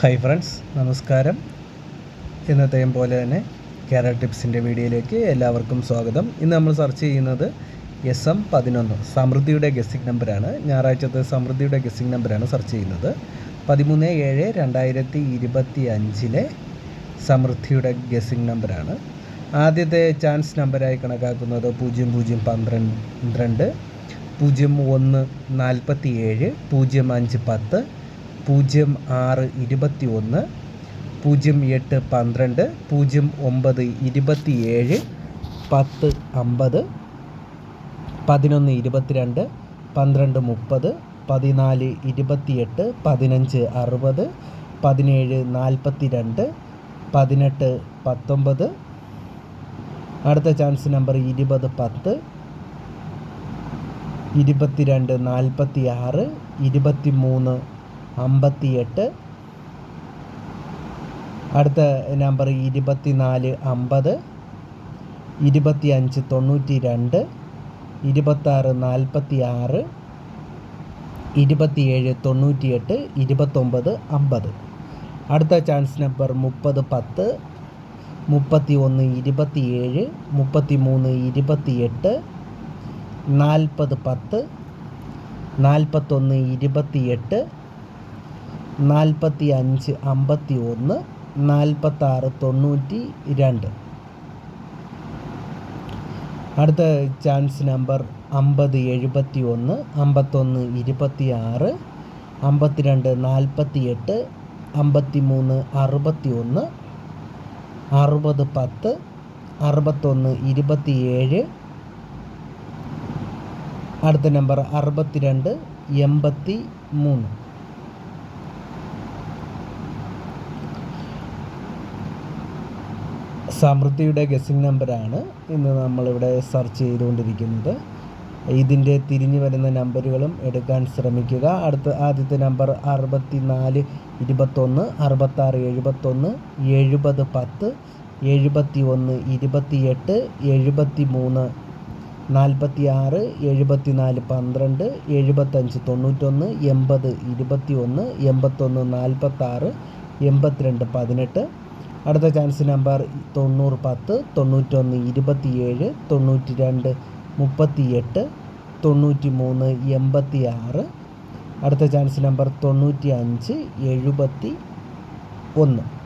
Hi friends നമസ്കാരം. ഇന്നത്തെയും പോലെ തന്നെ കേരള ടിപ്സിന്റെ വീഡിയോയിലേക്ക് എല്ലാവർക്കും സ്വാഗതം. ഇന്ന് നമ്മൾ സെർച്ച് ചെയ്യുന്നത് എസ് എം പതിനൊന്ന് സമൃദ്ധിയുടെ ഗസ്സിംഗ് നമ്പറാണ് ഞായറാഴ്ചത്തെ സമൃദ്ധിയുടെ ഗസ്സിംഗ് നമ്പറാണ് സെർച്ച് ചെയ്യുന്നത്. പതിമൂന്ന് ഏഴ് രണ്ടായിരത്തി ഇരുപത്തി അഞ്ചിലെ സമൃദ്ധിയുടെ ഗസ്സിംഗ് നമ്പറാണ് ആദ്യത്തെ ചാൻസ് നമ്പറായി കണക്കാക്കുന്നത് പൂജ്യം പൂജ്യം പന്ത്രണ്ട് പൂജ്യം ഒന്ന് നാൽപ്പത്തി ഏഴ് പൂജ്യം അഞ്ച് പത്ത് പൂജ്യം ആറ് ഇരുപത്തി ഒന്ന് പൂജ്യം എട്ട് പന്ത്രണ്ട് പൂജ്യം ഒമ്പത് ഇരുപത്തി ഏഴ് പത്ത് അമ്പത് പതിനൊന്ന് ഇരുപത്തിരണ്ട് പന്ത്രണ്ട് മുപ്പത് പതിനാല് ഇരുപത്തിയെട്ട് പതിനഞ്ച് അറുപത് പതിനേഴ് നാൽപ്പത്തി രണ്ട് പതിനെട്ട് പത്തൊമ്പത്. അടുത്ത ചാൻസ് നമ്പർ ഇരുപത് പത്ത് ഇരുപത്തിരണ്ട് നാൽപ്പത്തി ആറ് ഇരുപത്തി മൂന്ന് അമ്പത്തിയെട്ട്. അടുത്ത നമ്പർ ഇരുപത്തിനാല് അമ്പത്. ഇരുപത്തി അഞ്ച് തൊണ്ണൂറ്റി രണ്ട് ഇരുപത്താറ് നാൽപ്പത്തി ആറ് ഇരുപത്തിയേഴ് തൊണ്ണൂറ്റിയെട്ട്. ഇരുപത്തൊമ്പത് അമ്പത്. അടുത്ത ചാൻസ് നമ്പർ മുപ്പത് പത്ത്. മുപ്പത്തി ഒന്ന് ഇരുപത്തിയേഴ്. മുപ്പത്തി മൂന്ന് ഇരുപത്തിയെട്ട്. നാൽപ്പത് പത്ത്. നാൽപ്പത്തൊന്ന് ഇരുപത്തിയെട്ട്. നാൽപ്പത്തി അഞ്ച് അമ്പത്തി ഒന്ന് നാൽപ്പത്താറ് തൊണ്ണൂറ്റി രണ്ട് അടുത്ത ചാൻസ് നമ്പർ അമ്പത് എഴുപത്തി ഒന്ന് അമ്പത്തൊന്ന് ഇരുപത്തി ആറ് അമ്പത്തിരണ്ട് നാൽപ്പത്തി എട്ട് അമ്പത്തി മൂന്ന് അറുപത്തി ഒന്ന് അറുപത് പത്ത് അറുപത്തൊന്ന് ഇരുപത്തി ഏഴ് അടുത്ത നമ്പർ അറുപത്തിരണ്ട് എൺപത്തി മൂന്ന് സമൃദ്ധിയുടെ ഗസിംഗ് നമ്പറാണ് ഇന്ന് നമ്മളിവിടെ സെർച്ച് ചെയ്തുകൊണ്ടിരിക്കുന്നത്. ഇതിന്റെ തിരിഞ്ഞു വരുന്ന നമ്പറുകളും എടുക്കാൻ ശ്രമിക്കുക. അടുത്ത ആദ്യത്തെ നമ്പർ അറുപത്തി നാല് ഇരുപത്തൊന്ന് അറുപത്താറ് എഴുപത്തൊന്ന് എഴുപത് പത്ത് എഴുപത്തി ഒന്ന് ഇരുപത്തിയെട്ട് എഴുപത്തി മൂന്ന് നാൽപ്പത്തി ആറ് എഴുപത്തി നാല് പന്ത്രണ്ട് എഴുപത്തഞ്ച് തൊണ്ണൂറ്റൊന്ന് എൺപത് ഇരുപത്തി ഒന്ന് എൺപത്തൊന്ന് നാൽപ്പത്താറ് എൺപത്തിരണ്ട് പതിനെട്ട്. അടുത്ത ചാൻസ് നമ്പർ തൊണ്ണൂറ് പത്ത് തൊണ്ണൂറ്റൊന്ന് ഇരുപത്തിയേഴ് തൊണ്ണൂറ്റി രണ്ട് മുപ്പത്തി എട്ട് തൊണ്ണൂറ്റി മൂന്ന് എൺപത്തി ആറ് അടുത്ത ചാൻസ് നമ്പർ തൊണ്ണൂറ്റി അഞ്ച് എഴുപത്തി ഒന്ന്